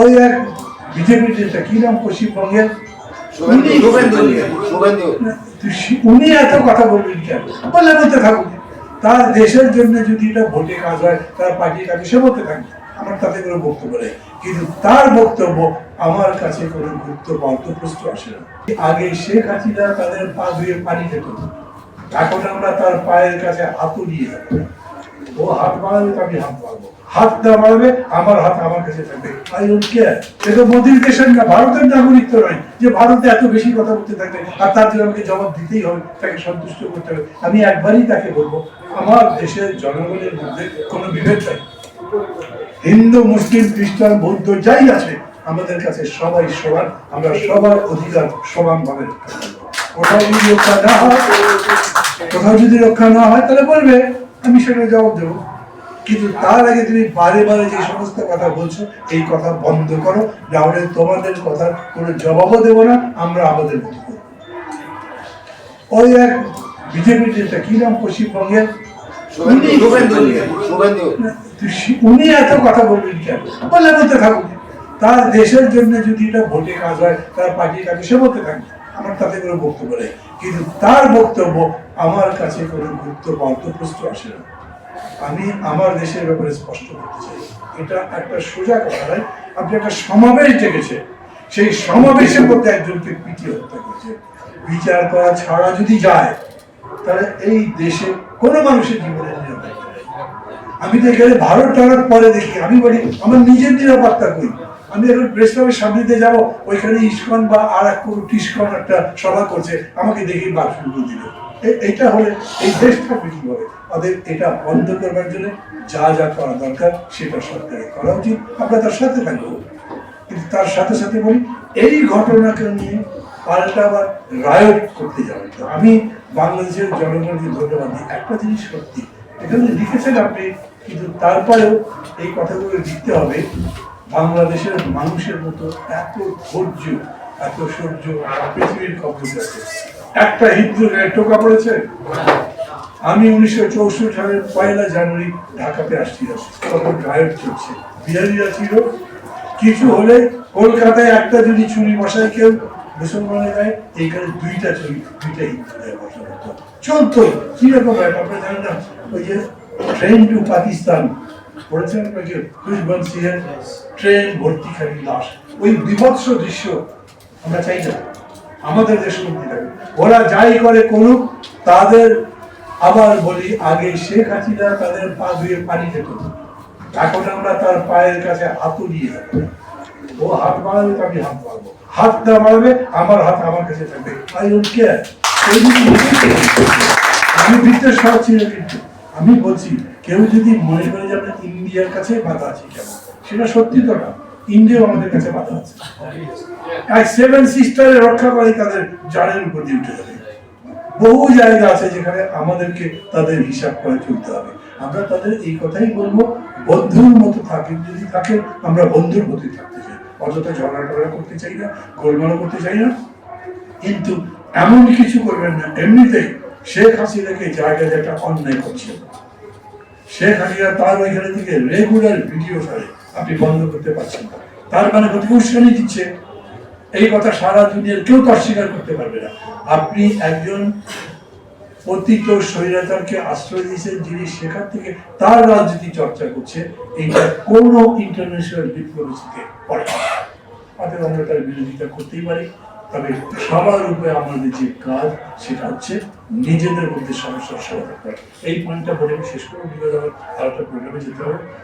ওই এক বিজেপির নেতা কি নাম পশ্চিমবঙ্গের? উনি- এত কথা বলবেন কেন? বললে বলতে থাকুন তার দেশের জন্য যদি এটা ভোটে কাজ হয় তার পার্টির কাজে সে বলতে থাকবে। আমার তাতে কোনো বক্তব্য নেই। কিন্তু তার বক্তব্য আমার কাছে কোনো গুরুত্ব বা অন্তঃপ্রশ্ন আসে না। আগে শেখ হাসিনা তাদের পা ধুয়ে পানি খেত। এখন আমরা তার পায়ের কাছে হাতও নিয়ে যাব ও হাত বাড়াবে আমি হাত বাড়াবো। হাত না বাড়াবে আমার হাত আমার কাছে থাকবে। দেশের না, ভারতের নাগরিক নয়। যে ভারতে এত বেশি কথা বলতে থাকবে, আর তার জন্য আমাকে জবাব দিতেই হবে, তাকে সন্তুষ্ট করতে হবে। আমি একবারই তাকে বলব, আমার দেশের জনগণের মধ্যে কোনো বিভেদ নাই। হিন্দু, মুসলিম, খ্রিস্টান, বৌদ্ধ, যাই আছে, আমাদের কাছে সবাই সমান। আমরা সবার অধিকার রক্ষা করব। কোথাও যদি রক্ষা না হয়, কোথাও যদি রক্ষা না হয়, তাহলে বলবে আমি সেটা জবাব দেবো। কিন্তু তার আগে তুমি বারে বারে যে সমস্ত কথা বলছো এই কথা বন্ধ করো নাহলে তোমাদের কথা কোনো জবাবও দেবো না আমরা আমাদের মতো করব ওই এক বিজেপির নেতা কি নাম পশ্চিমবঙ্গের? উনি- এত কথা বলবেন কেন? বললে বলতে থাকুন তার দেশের জন্য যদি এটা ভোটে কাজ হয় তার পার্টির কাজে সে বলতে থাকবে। আমার তাতে কোনো বক্তব্য নেই। কিন্তু তার বক্তব্য আমার কাছে কোনো গুরুত্ব বা আসে না। আমি আমার দেশের ব্যাপারে স্পষ্ট করতে চাই। এটা একটা সোজা কথা নয়। আপনি একটা সমাবেশ ডেকেছে। সেই সমাবেশের মধ্যে একজনকে পিটিয়ে হত্যা করছে। বিচার করা ছাড়া যদি যায়, তাহলে এই দেশে কোনো মানুষের জীবনের নিরাপত্তা আমি তো এখানে ভারত টারত পরে দেখি। আমি বলি, আমার নিজের নিরাপত্তা কই? আমি এখন প্রেস ক্লাবের সামনে দিয়ে যাব, ওইখানে ইস্কন বা আর এক কোনো টিস্কন একটা সভা করছে, আমাকে দেখি বাদ শুরু দিল। এইটা হলে এই দেশ থাকবে কীভাবে তাদের এটা বন্ধ করবার জন্য যা যা করা দরকার, সেটা সরকারের করা উচিত। আমরা তার সাথে থাকব। কিন্তু তার সাথে সাথে বলি, এই ঘটনাকে নিয়ে পাল্টা আবার রায়ট করতে যাবে আমি বাংলাদেশের জনগণকে ধন্যবাদ দিই। একটা জিনিস সত্যি, এখানে লিখেছেন আপনি, কিন্তু তারপরেও এই কথাগুলো লিখতে হবে বাংলাদেশের মানুষের মতো এত ধৈর্য, এত সহ্য পৃথিবীর কবজ আছে একটা হিন্দু টোকা পড়েছে? আমি উনিশশো চৌষট্টি সালের পয়লা জানুয়ারি ঢাকাতে আসছিলাম তখন গায়ক চলছে। বিহারিরা ছিল কিছু হলে কলকাতায় একটা যদি ছুরি বসায় কেউ, মুসলমানের গায়ে, এইখানে দুইটা ছুরি দুইটা হিন্দু গায়ে বসানো হতো। চলতো কীরকম ব্যাপার আপনারা জানেন না? ওই যে ট্রেন টু পাকিস্তান। পড়েছেন আপনাকে খুশবন্ত সিংহের ট্রেন ভর্তি খালি লাশ। ওই বিভৎস দৃশ্য আমরা চাই না। আমাদের দেশ মুক্তি থাকে ওরা যাই করে করুক, তাদের আবার বলি, আগে শেখ হাসিনা তাদের পা ধুয়ে পানি খেত। এখন আমরা তার পায়ের কাছে নিয়ে যাব। ও হাত বাড়াবে তো আমি হাত বাড়াবো। হাত না বাড়াবে, আমার হাত আমার কাছে থাকবে। আই ডোন্ট কেয়ার আমি বিদ্বেষ করাচ্ছি না কিন্তু। আমি বলছি কেউ যদি মনে করে যে আমরা ইন্ডিয়ার কাছে বাধা আছি কেন? সেটা সত্যি তো না। ইন্ডিয়াও আমাদের কাছে বাধা আছে। এক সেভেন সিস্টারে রক্ষা করে তাদের জানের উপর দিয়ে উঠে যাবে। বহু জায়গা আছে যেখানে আমাদেরকে তাদের হিসাব করে চলতে হবে। আমরা তাদের এই কথাই বলব, বন্ধুর মতো থাকেন যদি থাকেন, আমরা বন্ধুর মতো থাকতে চাই। অযথা ঝগড়া টগড়া করতে চাই না গোলমাল করতে চাই না। কিন্তু এমন কিছু করবেন না। এমনিতেই শেখ হাসিনাকে জায়গায় একটা অন্যায় করছেন শেখ তার ওইখানে থেকে রেগুলার ভিডিও ছাড়ে। আপনি বন্ধ করতে পারছেন না। তার মানে কত উস্কানি দিচ্ছে। এই কথা সারা দুনিয়ার কেউ তো অস্বীকার করতে পারবে না। আপনি একজন পতিত স্বৈরাচারকে আশ্রয় দিয়েছেন, যিনি সেখান থেকে তার রাজনীতি চর্চা করছে। এইটা কোনো ইন্টারন্যাশনাল ডিপ্লোমেসিতে পড়ে অতএব আমরা তার বিরোধিতা করতেই পারি। তবে সবার উপরে আমাদের যে কাজ, সেটা হচ্ছে নিজেদের মধ্যে সমস্যার সমাধান করা। এই পয়েন্টটা বলে আমি শেষ করব। বিগত আমার আরেকটা প্রোগ্রামে যেতে হবে।